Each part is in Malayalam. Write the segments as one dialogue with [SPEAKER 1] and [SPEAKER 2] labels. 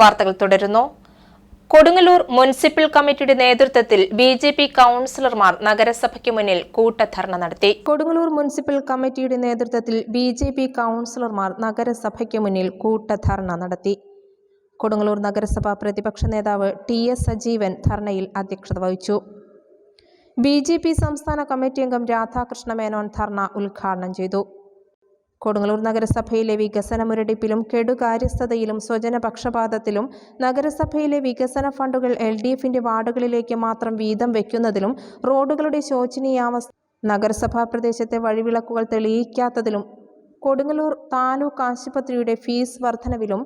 [SPEAKER 1] വാർത്തകൾ തുടരുന്നു. കൊടുങ്ങല്ലൂർ മുനിസിപ്പൽ കമ്മിറ്റിയുടെ നേതൃത്വത്തിൽ ബി ജെ പി കൌൺസിലർമാർ നഗരസഭയ്ക്ക് മുന്നിൽ കൂട്ടധർണ നടത്തി. കൊടുങ്ങല്ലൂർ മുനിസിപ്പൽ കമ്മിറ്റിയുടെ നേതൃത്വത്തിൽ ബി ജെ പി കൌൺസിലർമാർ നഗരസഭയ്ക്ക് മുന്നിൽ കൂട്ടധർണ നടത്തി. കൊടുങ്ങല്ലൂർ നഗരസഭ പ്രതിപക്ഷ നേതാവ് ടി എസ് സജീവൻ ധർണയിൽ അധ്യക്ഷത വഹിച്ചു. ബി ജെ പി സംസ്ഥാന കമ്മിറ്റി അംഗം രാധാകൃഷ്ണ മേനോൻ ധർണ ഉദ്ഘാടനം ചെയ്തു. കൊടുങ്ങല്ലൂർ നഗരസഭയിലെ വികസന മുരടിപ്പിലും കെടുകാര്യസ്ഥതയിലും സ്വജനപക്ഷപാതത്തിലും നഗരസഭയിലെ വികസന ഫണ്ടുകൾ എൽ ഡി എഫിന്റെ വാർഡുകളിലേക്ക് മാത്രം വീതം വയ്ക്കുന്നതിലും റോഡുകളുടെ ശോചനീയാവസ്ഥ നഗരസഭാ പ്രദേശത്തെ വഴിവിളക്കുകൾ തെളിയിക്കാത്തതിലും കൊടുങ്ങല്ലൂർ താലൂക്ക് ആശുപത്രിയുടെ ഫീസ് വർധനവിലും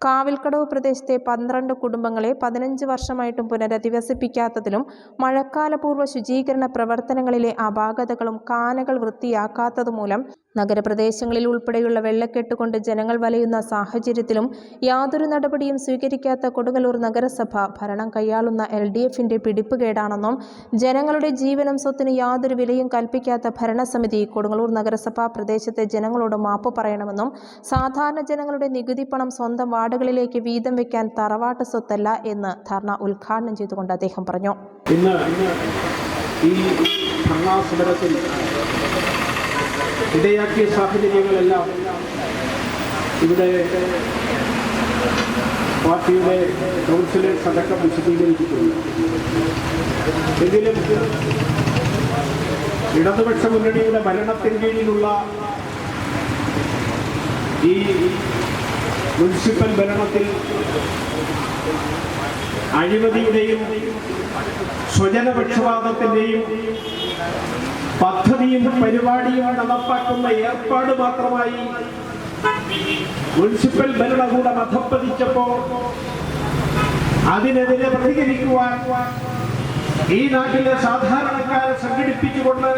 [SPEAKER 1] കാവിൽക്കടവ് പ്രദേശത്തെ പന്ത്രണ്ട് കുടുംബങ്ങളെ പതിനഞ്ച് വർഷമായിട്ടും പുനരധിവസിപ്പിക്കാത്തതിലും മഴക്കാലപൂർവ ശുചീകരണ പ്രവർത്തനങ്ങളിലെ അപാകതകളും കാനകൾ വൃത്തിയാക്കാത്തതുമൂലം നഗരപ്രദേശങ്ങളിൽ ഉൾപ്പെടെയുള്ള വെള്ളക്കെട്ട് കൊണ്ട് ജനങ്ങൾ വലയുന്ന സാഹചര്യത്തിലും യാതൊരു നടപടിയും സ്വീകരിക്കാത്ത കൊടുങ്ങല്ലൂർ നഗരസഭ ഭരണം കൈയാളുന്ന എൽ ഡി എഫിന്റെ പിടിപ്പുകേടാണെന്നും ജനങ്ങളുടെ ജീവനും സ്വത്തിന് യാതൊരു വിലയും കൽപ്പിക്കാത്ത ഭരണസമിതി കൊടുങ്ങല്ലൂർ നഗരസഭാ പ്രദേശത്തെ ജനങ്ങളോട് മാപ്പ് പറയണമെന്നും സാധാരണ ജനങ്ങളുടെ നികുതി പണം സ്വന്തം വാർഡുകളിലേക്ക് വീതം വെക്കാൻ തറവാട്ട് സ്വത്തല്ല എന്ന് ധർണ ഉദ്ഘാടനം ചെയ്തുകൊണ്ട് അദ്ദേഹം പറഞ്ഞു.
[SPEAKER 2] ഇന്ന് ഈ ഭരണാസമരത്തിൽ ഇടയാക്കിയ സാഹചര്യങ്ങളെല്ലാം ഇവിടെ പാർട്ടിയുടെ കൗൺസിലേഴ്സ് അടക്കം വിശദീകരിച്ചിട്ടുണ്ട്. എങ്കിലും ഇടതുപക്ഷ മുന്നണിയുടെ ഭരണത്തിന് കീഴിലുള്ള ഈ മുനിസിപ്പൽ ഭരണത്തിൽ അഴിമതിയുടെയും സ്വജനപക്ഷപാതത്തിന്റെയും പദ്ധതിയും പരിപാടിയും നടപ്പാക്കുന്ന ഏർപ്പാട് മാത്രമായി മുനിസിപ്പൽ ഭരണകൂടം അധപ്പതിച്ചപ്പോ അതിനെതിരെ പ്രതികരിക്കുവാൻ ഈ നാട്ടിലെ സാധാരണക്കാരെ സംഘടിപ്പിച്ചുകൊണ്ട്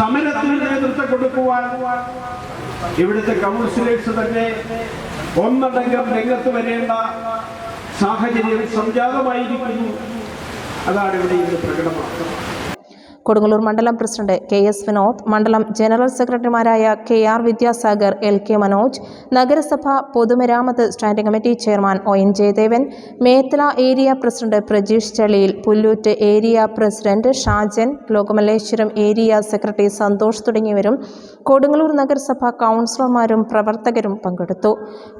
[SPEAKER 2] സമരത്തിന് നേതൃത്വം കൊടുക്കുവാൻ ഇവിടുത്തെ കൗൺസിലേഴ്സ് തന്നെ ഒന്നടങ്കം രംഗത്ത് വരേണ്ട സാഹചര്യം സംജാതമായിരിക്കുന്നു. അതാണ് ഇവിടെ ഇത് പ്രകടമാക്കുന്നത്.
[SPEAKER 1] കൊടുങ്ങല്ലൂർ മണ്ഡലം പ്രസിഡന്റ് കെ എസ് വിനോദ് മണ്ഡലം ജനറൽ സെക്രട്ടറിമാരായ K R Vidyasagar L K Manoj നഗരസഭ പൊതുമരാമത്ത് standing committee chairman O N Jayadevan Methala area president Prajeesh ചളിയിൽ Pullut area president Shajan Lokamalleswaram area secretary Santhosh തുടങ്ങിയവരും കൊടുങ്ങല്ലൂർ നഗരസഭ കൗൺസിലർമാരും പ്രവർത്തകരും പങ്കെടുത്തു.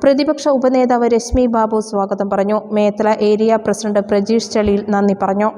[SPEAKER 1] പ്രതിപക്ഷ ഉപനേതാവ് രശ്മി ബാബു സ്വാഗതം പറഞ്ഞു. മേത്തല ഏരിയ പ്രസിഡന്റ് പ്രജീഷ് ചളിയിൽ നന്ദി പറഞ്ഞു.